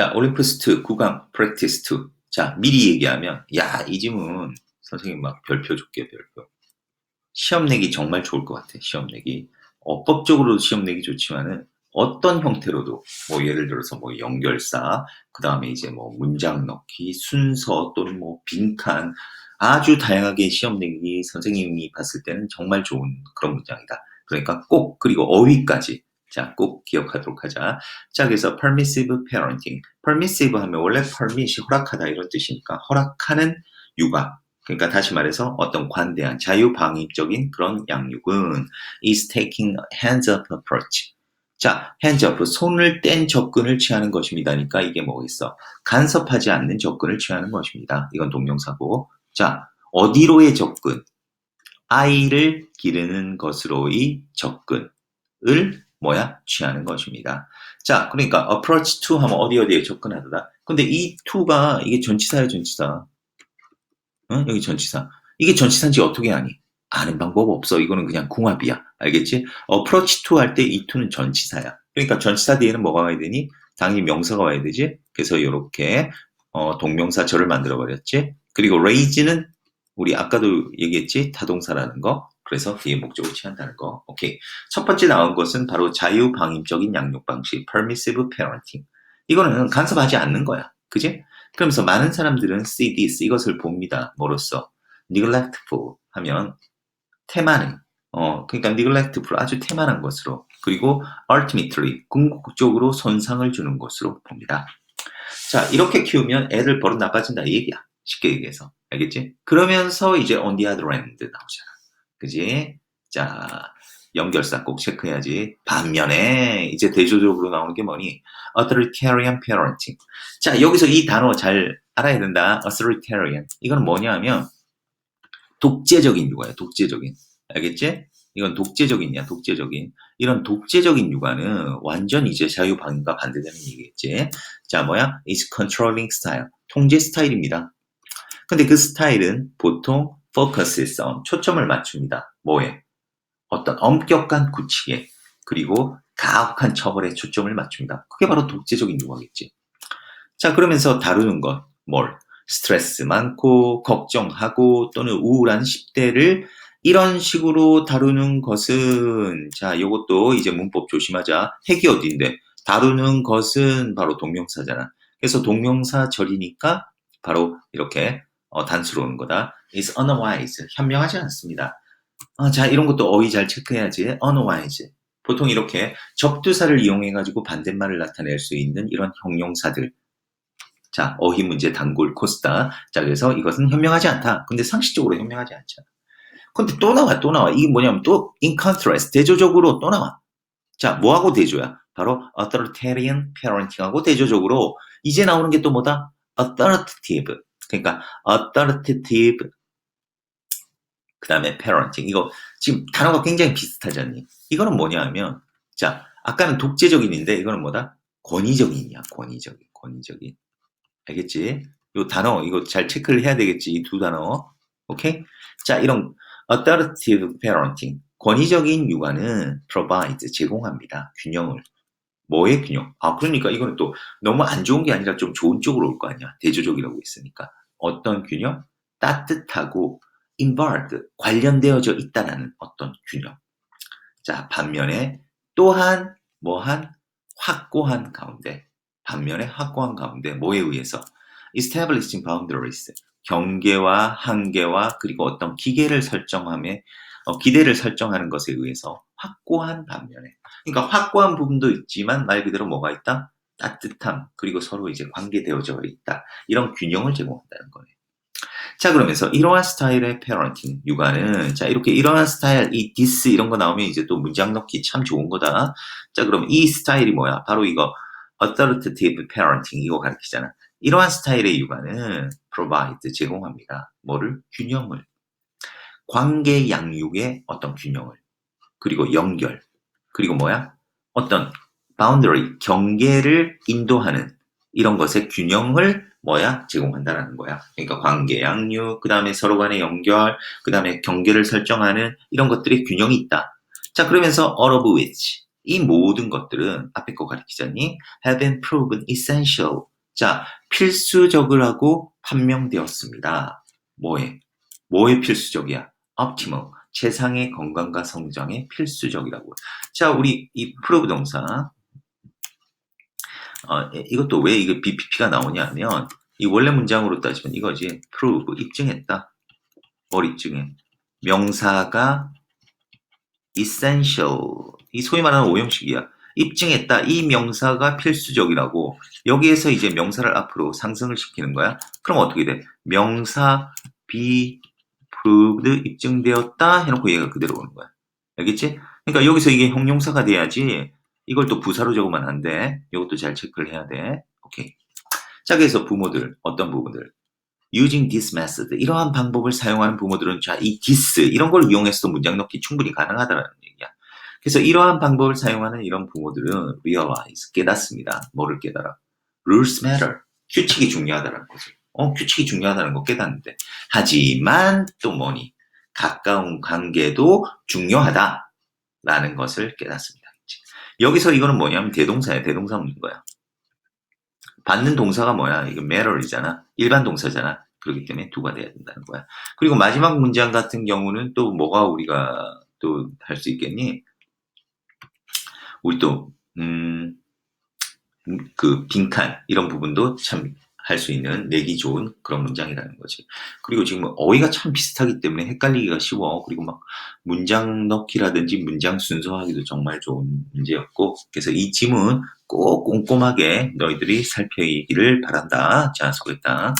자, 올림푸스 2 9강 프랙티스 2. 자, 미리 얘기하면 야, 이 질문 선생님 막 별표 줄게 별표. 시험 내기 정말 좋을 것 같아. 시험 내기. 어법적으로 시험 내기 좋지만은 어떤 형태로도 뭐 예를 들어서 뭐 연결사, 그 다음에 이제 뭐 문장 넣기, 순서 또는 뭐 빈칸 아주 다양하게 시험 내기 선생님이 봤을 때는 정말 좋은 그런 문장이다. 그러니까 꼭 그리고 어휘까지 자, 꼭 기억하도록 하자. 자, 그래서 permissive parenting. permissive 하면 원래 permit이 허락하다 이런 뜻이니까 허락하는 육아. 그러니까 다시 말해서 어떤 관대한 자유방임적인 그런 양육은 is taking hands-up approach. 자, hands-up, 손을 뗀 접근을 취하는 것입니다니까 이게 뭐겠어? 간섭하지 않는 접근을 취하는 것입니다. 이건 동명사고. 자, 어디로의 접근? 아이를 기르는 것으로의 접근을 뭐야? 취하는 것입니다. 자, 그러니까 approach to 하면 어디 어디에 접근하다. 근데 이 to가 이게 전치사예요, 전치사. 응? 여기 전치사. 이게 전치사인지 어떻게 아니? 아는 방법 없어. 이거는 그냥 궁합이야. 알겠지? approach to 할 때 이 to는 전치사야. 그러니까 전치사 뒤에는 뭐가 와야 되니? 당연히 명사가 와야 되지. 그래서 이렇게 어, 동명사절을 만들어 버렸지. 그리고 raise는 우리 아까도 얘기했지 타동사라는 거. 그래서 뒤에 목적을 취한다는 거. 오케이. 첫 번째 나온 것은 바로 자유방임적인 양육 방식, permissive parenting. 이거는 간섭하지 않는 거야. 그지? 그러면서 많은 사람들은 this, 이것을 봅니다. 뭐로써? neglectful 하면 태만은, 어, 그러니까 neglectful 아주 태만한 것으로. 그리고 ultimately, 궁극적으로 손상을 주는 것으로 봅니다. 자, 이렇게 키우면 애들 버릇 나빠진다 이 얘기야. 쉽게 얘기해서. 알겠지? 그러면서 이제 on the other end 나오잖아. 그지? 자, 연결사 꼭 체크해야지. 반면에 이제 대조적으로 나오는 게 뭐니? authoritarian parenting. 자, 여기서 이 단어 잘 알아야 된다. authoritarian. 이건 뭐냐 하면 독재적인 육아야. 독재적인. 알겠지? 이건 독재적인이야. 독재적인. 이런 독재적인 육아는 완전 이제 자유방임과 반대되는 얘기겠지. 자, 뭐야? is controlling style. 통제 스타일입니다. 근데 그 스타일은 보통 focuses on 초점을 맞춥니다. 뭐에? 어떤 엄격한 구칙에 그리고 가혹한 처벌에 초점을 맞춥니다. 그게 바로 독재적인 육아겠지. 자 그러면서 다루는 것, 뭘? 스트레스 많고 걱정하고 또는 우울한 10대를 이런 식으로 다루는 것은 자 이것도 이제 문법 조심하자. 핵이 어디인데 다루는 것은 바로 동명사잖아. 그래서 동명사 절이니까 바로 이렇게 어, 단수로 오는 거다. is unwise. 현명하지 않습니다. 아, 자, 이런 것도 어휘 잘 체크해야지. unwise. 보통 이렇게 접두사를 이용해가지고 반대말을 나타낼 수 있는 이런 형용사들. 자, 어휘 문제 단골 코스다. 자, 그래서 이것은 현명하지 않다. 근데 상식적으로 현명하지 않잖아. 근데 또 나와, 또 나와. 이게 뭐냐면 또 in contrast, 대조적으로 또 나와. 자, 뭐하고 대조야? 바로 authoritarian parenting하고 대조적으로 이제 나오는 게 또 뭐다? authoritative. 그러니까 authoritative 그 다음에 parenting. 이거 지금 단어가 굉장히 비슷하잖니. 이거는 뭐냐 하면 자 아까는 독재적인인데 이거는 뭐다? 권위적인이야. 권위적인 권위적인. 알겠지? 이 단어 이거 잘 체크를 해야 되겠지 이 두 단어. 오케이? 자 이런 authoritative parenting. 권위적인 육아는 provide 제공합니다. 균형을. 뭐의 균형? 아, 그러니까 이거는 또 너무 안 좋은 게 아니라 좀 좋은 쪽으로 올 거 아니야. 대조적이라고 했으니까. 어떤 균형? 따뜻하고 involved, 관련되어져 있다라는 어떤 균형. 자, 반면에 또한 뭐한 확고한 가운데, 반면에 확고한 가운데 뭐에 의해서 establishing boundaries, 경계와 한계와 그리고 어떤 기계를 설정함에 어, 기대를 설정하는 것에 의해서 확고한 반면에 그러니까 확고한 부분도 있지만 말 그대로 뭐가 있다? 따뜻함 그리고 서로 이제 관계되어져 있다 이런 균형을 제공한다는 거예요. 자 그러면서 이러한 스타일의 페어런팅 육아는 자 이렇게 이러한 스타일 이 디스 이런 거 나오면 이제 또 문장 넣기 참 좋은 거다. 자 그럼 이 스타일이 뭐야? 바로 이거 authoritative parenting 이거 가르치잖아. 이러한 스타일의 육아는 provide 제공합니다. 뭐를 균형을 관계 양육의 어떤 균형을 그리고 연결 그리고 뭐야 어떤 boundary 경계를 인도하는 이런 것의 균형을 뭐야 제공한다라는 거야. 그러니까 관계 양육, 그 다음에 서로 간의 연결, 그 다음에 경계를 설정하는 이런 것들의 균형이 있다. 자 그러면서 all of which 이 모든 것들은 앞에 거 가르치자니 have been proven essential 자, 필수적이라고 판명되었습니다. 뭐에? 뭐에 필수적이야? optimal. 최상의 건강과 성장에 필수적이라고. 자, 우리 이 프로브 동사. 어, 이것도 왜 이거 BPP가 나오냐면, 이 원래 문장으로 따지면 이거지. prove, 입증했다. 뭘 입증해? 명사가 essential. 이 소위 말하는 오형식이야. 입증했다. 이 명사가 필수적이라고. 여기에서 이제 명사를 앞으로 상승을 시키는 거야. 그럼 어떻게 돼? 명사 be proved 입증되었다 해놓고 얘가 그대로 오는 거야. 알겠지? 그러니까 여기서 이게 형용사가 돼야지 이걸 또 부사로 적으면 안 돼. 이것도 잘 체크를 해야 돼. 오케이. 자, 그래서 부모들 어떤 부분들 using this method 이러한 방법을 사용하는 부모들은 자, 이 this 이런 걸 이용해서도 문장 넣기 충분히 가능하다는 얘기야. 그래서 이러한 방법을 사용하는 이런 부모들은 realize 깨닫습니다. 뭐를 깨달아? rules matter. 규칙이 중요하다는 거죠. 어, 규칙이 중요하다는 거 깨닫는데. 하지만 또 뭐니? 가까운 관계도 중요하다라는 것을 깨닫습니다. 여기서 이거는 뭐냐면 대동사야. 대동사 묻는 거야. 받는 동사가 뭐야? 이거 matter이잖아. 일반 동사잖아. 그렇기 때문에 두가 돼야 된다는 거야. 그리고 마지막 문장 같은 경우는 또 뭐가 우리가 또 할 수 있겠니? 우리 또, 음, 그 빈칸 이런 부분도 참 할 수 있는 내기 좋은 그런 문장이라는 거지. 그리고 지금 어휘가 참 비슷하기 때문에 헷갈리기가 쉬워. 그리고 막 문장 넣기라든지 문장 순서하기도 정말 좋은 문제였고, 그래서 이 지문 꼭 꼼꼼하게 너희들이 살펴이기를 바란다. 자, 수고했다.